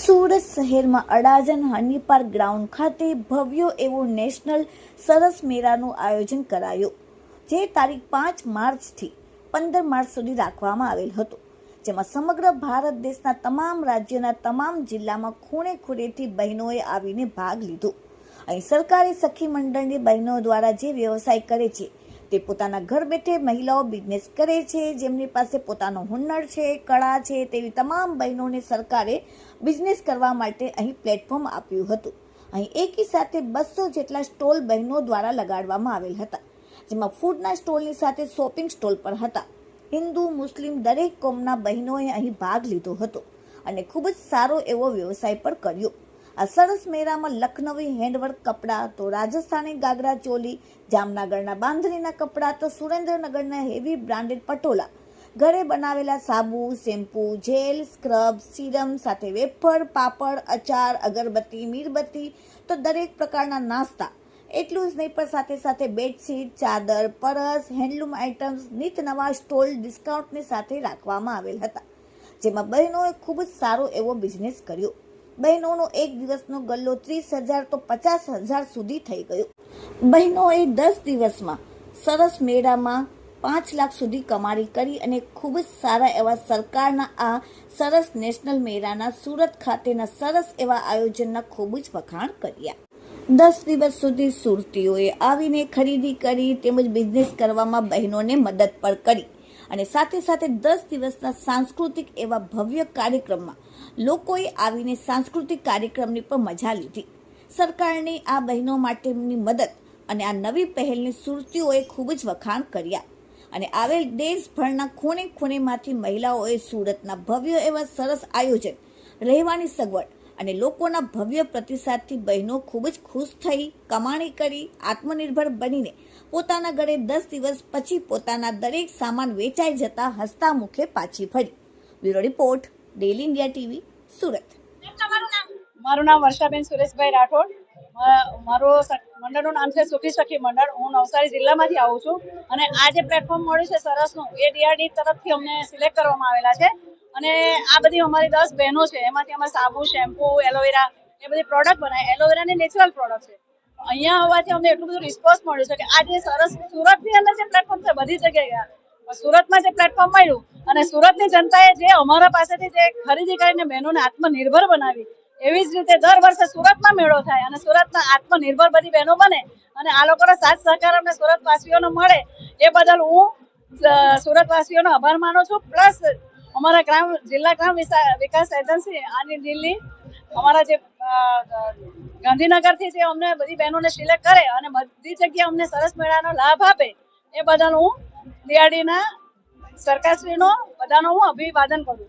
સુરત શહેરમાં Adajan Honey Park ground ખાતે ભવ્ય એવો નેશનલ સરસ મેળાનું આયોજન કરાયું, જે તારીખ પાંચ માર્ચથી પંદર માર્ચ સુધી રાખવામાં આવેલ હતું. જેમાં સમગ્ર ભારત દેશના તમામ રાજ્યોના તમામ જિલ્લામાં ખૂણે ખૂણેથી બહેનોએ આવીને ભાગ લીધો. અહીં સરકારી સખી મંડળની બહેનો દ્વારા જે વ્યવસાય કરે છે તે પોતાના ઘર બેઠે મહિલાઓ બિઝનેસ કરે છે, જેમની પાસે પોતાનો હુન્નર છે, કળા છે, તેવી તમામ બહેનોને સરકારે બિઝનેસ કરવા માટે અહીં પ્લેટફોર્મ આપ્યું હતું. અહીં એકી સાથે બસો જેટલા સ્ટોલ બહેનો દ્વારા લગાડવામાં આવેલ હતા, જેમાં ફૂડના સ્ટોલની સાથે શોપિંગ સ્ટોલ પણ હતા. હિન્દુ, મુસ્લિમ દરેક કોમના બહેનોએ અહીં ભાગ લીધો હતો અને ખૂબ જ સારો એવો વ્યવસાય પણ કર્યો. આ સરસ મેળામાં લખનવી હેન્ડવર્ક કપડાં તો રાજસ્થાની ગાગરા ચોલી, જામનગરના બાંધણીના કપડાં તો સુરેન્દ્રનગરના હેવી બ્રાન્ડેડ પટોલા ઘરે બનાવેલા સાબુ, શેમ્પૂ, જેલ, સ્ક્રબ, સીરમ, સાથે વેફર, પાપડ, અચાર, અગરબત્તી મીરબત્તી તો દરેક પ્રકારના નાસ્તા. એટલું જ નહીં પણ સાથે સાથે બેડશીટ, ચાદર, પરસ, હેન્ડલૂમ આઇટમ્સ, નિત નવા સ્ટોલ ડિસ્કાઉન્ટની સાથે રાખવામાં આવેલ હતા. જેમાં બહેનોએ ખૂબ જ સારો એવો બિઝનેસ કર્યો. બહેનોનો એક દિવસનો ગલ્લો ત્રીસ હજાર તો પચાસ હજાર સુધી થઈ ગયો. બહેનોએ દસ દિવસમાં સરસ મેળામાં પાંચ લાખ સુધી કમાણી કરી અને ખૂબ જ સારા એવા સરકારના આ સરસ નેશનલ મેળાના સુરત ખાતેના સરસ એવા આયોજનના ખૂબ જ વખાણ કર્યા. દસ દિવસ સુધી સુરતીઓએ આવીને ખરીદી કરી તેમજ બિઝનેસ કરવામાં બહેનોને મદદ પણ કરી. અને સાથે સાથે દસ દિવસના સાંસ્કૃતિક એવા ભવ્ય કાર્યક્રમમાં લોકોએ આવીને સાંસ્કૃતિક કાર્યક્રમની પણ મજા લીધી. સરકારની આ બહેનો માટેની મદદ અને આ નવી પહેલની સુરતીઓએ ખૂબ જ વખાણ કર્યા. અને આવેલ દેશભરના ખૂણે ખૂણેમાંથી મહિલાઓએ સુરતના ભવ્ય એવા સરસ આયોજન, રહેવાની સગવડ અને લોકોના ભવ્ય પ્રતિસાદથી બહેનો ખૂબ જ ખુશ થઈ, કમાણી કરી, આત્મનિર્ભર બનીને પોતાના ઘરે દસ દિવસ પછી પોતાના દરેક સામાન વેચાઈ જતા હસતા મુખે પાછી ફરી. Bureau report daily India TV, Surat. મારું નામ વર્ષાબેન સુરેશભાઈ રાઠોડ. મારો મંડળનું નામ છે સુખી સખી મંડળ. હું નવસારી જિલ્લામાંથી આવું છું. અને આ જે પ્લેટફોર્મ મળ્યું છે સરસનું, એ ડીઆરડી તરફથી અમને સિલેક્ટ કરવામાં આવેલા છે. અને આ બધી અમારી દસ બહેનો છે. એમાંથી અમારે સાબુ શેમ્પુ એલોવેરા એ બધી પ્રોડક્ટ બનાવી એલોવેરાની નેચરલ પ્રોડક્ટ છે. અહીંયા આવવાથી અમને એટલું બધું રિસ્પોન્સ મળ્યો છે કે આ જે સરસ સુરતની અંદર જે પ્લેટફોર્મ છે, બધી જગ્યાએ ગયા. સુરતમાં જે પ્લેટફોર્મ મળ્યું અને સુરતની જનતાએ જે અમારા પાસેથી જે ખરીદી કરીને બહેનોને આત્મનિર્ભર બનાવી, એવી જ રીતે દર વર્ષે સુરતમાં મેળો થાય અને સુરતના આત્મનિર્ભર બધી બહેનો બને અને આ લોકોનો સાથ સહકાર અમને સુરતવાસીઓને મળે, એ બદલ હું સુરતવાસીઓનો આભાર માનું છું. પ્લસ અમારા ગ્રામ, જિલ્લા ગ્રામ વિકાસ એજન્સી, આની દિલ્હી, અમારા જે ગાંધીનગરથી જે અમને બધી બહેનોને સિલેક્ટ કરે અને બધી જગ્યાએ અમને સરસ મેળાનો લાભ આપે એ બદલ હું દિવાળીના સરકારશ્રીનો બધાનો હું અભિવાદન કરું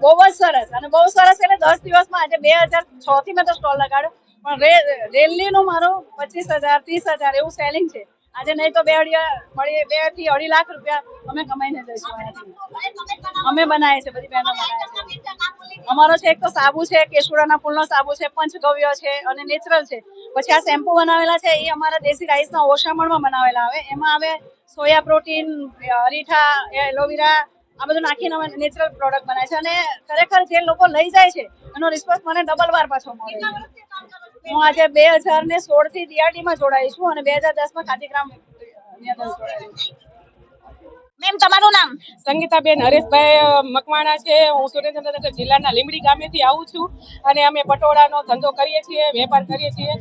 બહુ જ સરસ અને બહુ સરસ એટલે દસ દિવસમાં આજે બે હજાર છ થી મેં તો સ્ટોલ લગાડ્યો પણ રેલીનું મારું પચીસ હજાર ત્રીસ હજાર એવું સેલિંગ છે. આજે નહીં તો બે અઢી બેથી અઢી લાખ રૂપિયા અમે કમાઈને જઈશું અમે બનાવીએ છીએ બધી બહેનો અમારો છે એક તો સાબુ છે, કેસુડાના ફૂલનો સાબુ છે, પંચગવ્ય છે અને નેચરલ છે. પછી આ શેમ્પુ બનાવેલા છે, એ અમારા દેશી રાઈસના ઓછામણમાં બનાવેલા આવે. એમાં આવે સોયા પ્રોટીન અરીઠા એલોવેરા, આ બધું નાખીને અમે નેચરલ પ્રોડક્ટ બનાવે છે અને ખરેખર જે લોકો લઈ જાય છે, એનો રિસ્પોન્સ મને ડબલ વાર પાછો મળે હું આજે બે હજાર ને સોળથી DRD માં જોડાઈ છું અને બે હજાર દસમાં છું. મેમ તમારું નામ? સંગીતાબેન હરેશભાઈ મકવાણા છે. હું સુરેન્દ્રનગર જિલ્લાના લીંબડી ગામેથી આવું છું અને અમે પટોળાનો ધંધો કરીએ છીએ વેપાર કરીએ છીએ.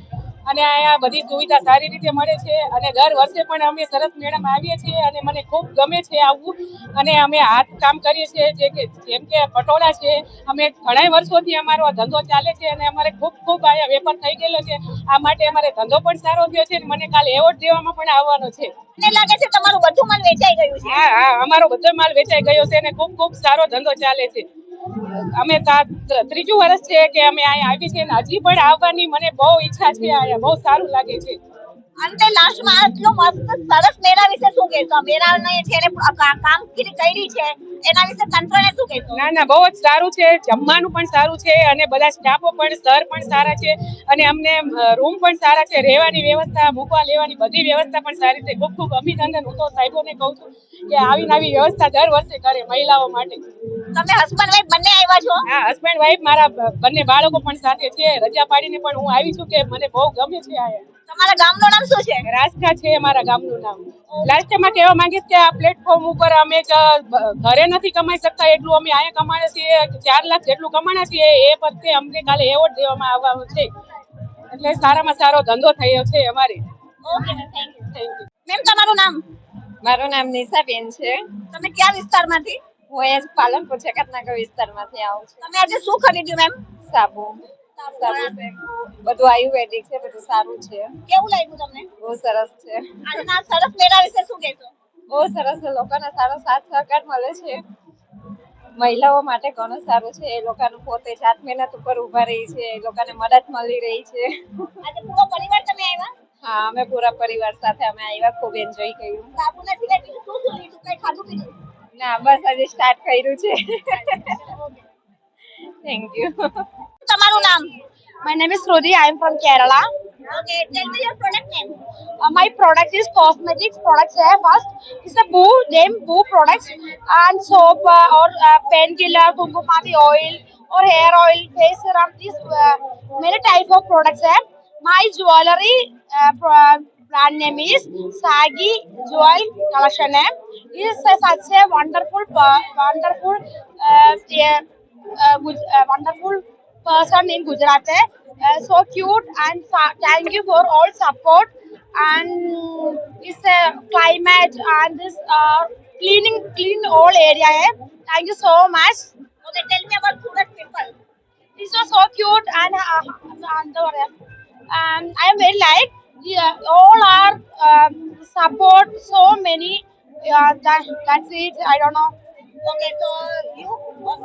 અને અહીંયા બધી સુવિધા સારી રીતે મળે છે અને દર વર્ષે પણ અમે સરસ મેળામાં આવીએ છીએ અને મને ખૂબ ગમે છે આવવું અને અમે હાથ કામ કરીએ છીએ જે કે જેમ કે પટોળા છે. અમે ઘણા વર્ષોથી અમારો આ ધંધો ચાલે છે અને અમારે ખૂબ ખૂબ અહીંયા વેપાર થઈ ગયેલો છે. આ માટે અમારે ધંધો પણ સારો થયો છે અને મને કાલે એવોર્ડ દેવામાં પણ આવવાનો છે. મને લાગે છે તમારું બધું માલ વેચાઈ ગયું છે. હા હા અમારો બધો માલ વેચાઈ ગયો છે અને ખૂબ ખૂબ સારો ધંધો ચાલે છે. અમે ત્રીજું વર્ષ છે કે અમે અહીંયા આવી છે હજી પણ આવવાની મને બહુ ઈચ્છા છે અહીંયા, બહુ સારું લાગે છે. અંતે લાસ્ટમાં આટલો મસ્ત સરસ મેળા વિશે શું કહેશો? મેળાને કા- કામગીરી કરી છે એના વિશે તંત્રને શું કહેશો? ના ના બહુ જ સારું છે જમવાનું પણ સારું છે અને બધા સ્ટાફો પણ સર પણ સારા છે અને અમને રૂમ પણ સારા છે રહેવાની વ્યવસ્થા મૂકવા લેવાની બધી વ્યવસ્થા પણ સારી છે. ખૂબ ખૂબ અભિનંદન હું તો સાહેબોને કહું છું કે આવીને આવી વ્યવસ્થા દર વર્ષે કરે મહિલાઓ માટે. તમે હસબન્ડ વાઈફ બંને આવ્યા છો? હા હસબન્ડ વાઈફ મારા બંને બાળકો પણ સાથે છે. રજા પાડીને પણ હું આવી છું કે મને બહુ ગમે છે આ તમારા ગામનું નામ શું છે? રાજકા છે અમારા ગામનું નામ. લાસ્ટમાં કહેવા માંગીશ કે આ પ્લેટફોર્મ ઉપર અમે ઘરે નથી કમાઈ શકતા એટલું અમે અહીંયા કમાયા છીએ ચાર લાખ જેટલું કમાણા છીએ એ વખતે અમને કાલે એવોર્ડ દેવામાં આવવાનો છે એટલે સારામાં સારો ધંધો થયો છે અમારે. Okay thank you thank you ma'am તમારું નામ? મારું નામ નિશાબેન છે. તમે કયા વિસ્તારમાંથી? હું એ પાલનપુર છે જગતનગર વિસ્તારમાંથી આવું છું. તમે આજે શું ખરીદ્યું મેમ સાબુ. બધું આયુર્વેદિક છે બધું સારું છે. કેવું લાગ્યું તમને? બહુ સરસ છે. આજના સરસ મેળા વિશે શું કહેશો? બહુ સરસ છે. લોકોને સારો સાથ સહકાર મળે છે. મહિલાઓ માટે ઘણું સારું છે. એ લોકોનું પોતે જાત મહેનત ઉપર ઊભા રહી છે. એ લોકોને મદદ મળી રહી છે. આજે પૂરો પરિવાર તમે આવ્યા? હા અમે પૂરા પરિવાર સાથે અમે આવ્યા. ખૂબ એન્જોય કર્યું. નથી લીધું શું શું લીધું કઈ ખાધું પીધું ના બસ હજી સ્ટાર્ટ કર્યું છે. Thank you તમારું નામ My name is Rudy. I am from Kerala. Okay tell me your product name Uh, my product is cosmetics products. Hai first, it's a Boo name Boo products and soap uh, or uh, painkiller, kumkumadi oil or hair oil, face serum. These uh, many type of products. Hai. My jewelry uh, pro- brand name is Sagi Jewel Collection. Hai. It is uh, such a wonderful, uh, wonderful, uh, yeah, uh, good- uh, wonderful person in Gujarat. Uh, so cute and thank you for all support and this uh, climate and this uh, cleaning clean all area. Eh? Thank you so much. Okay, tell me about Gujarat people. This was so cute and, uh, and uh, um, I am very like yeah, all our um, support so many. Yeah, that, that's it. I don't know. Okay, so you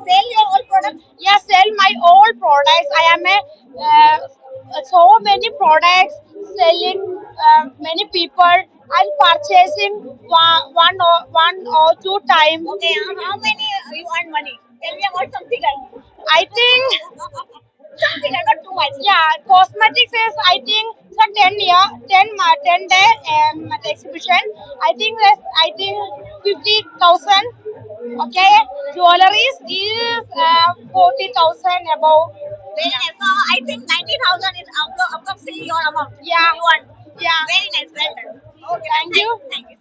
sell your old product? Yeah, sell my old products. I am a uh, so many products selling uh, many people I'm purchasing one, one or one or two times. Okay, how many you earn money? Tell me about something else. I think something else, not too much. Yeah, cosmetics is I think so 10 year ten, ten day um, exhibition. I think that's I think 50,000 okay jewelries is uh, 40000 above Very nice. So I think 90,000 is approximately your amount. Yeah. You want. yeah Very nice. Well done. Okay. Thank you. Thank you.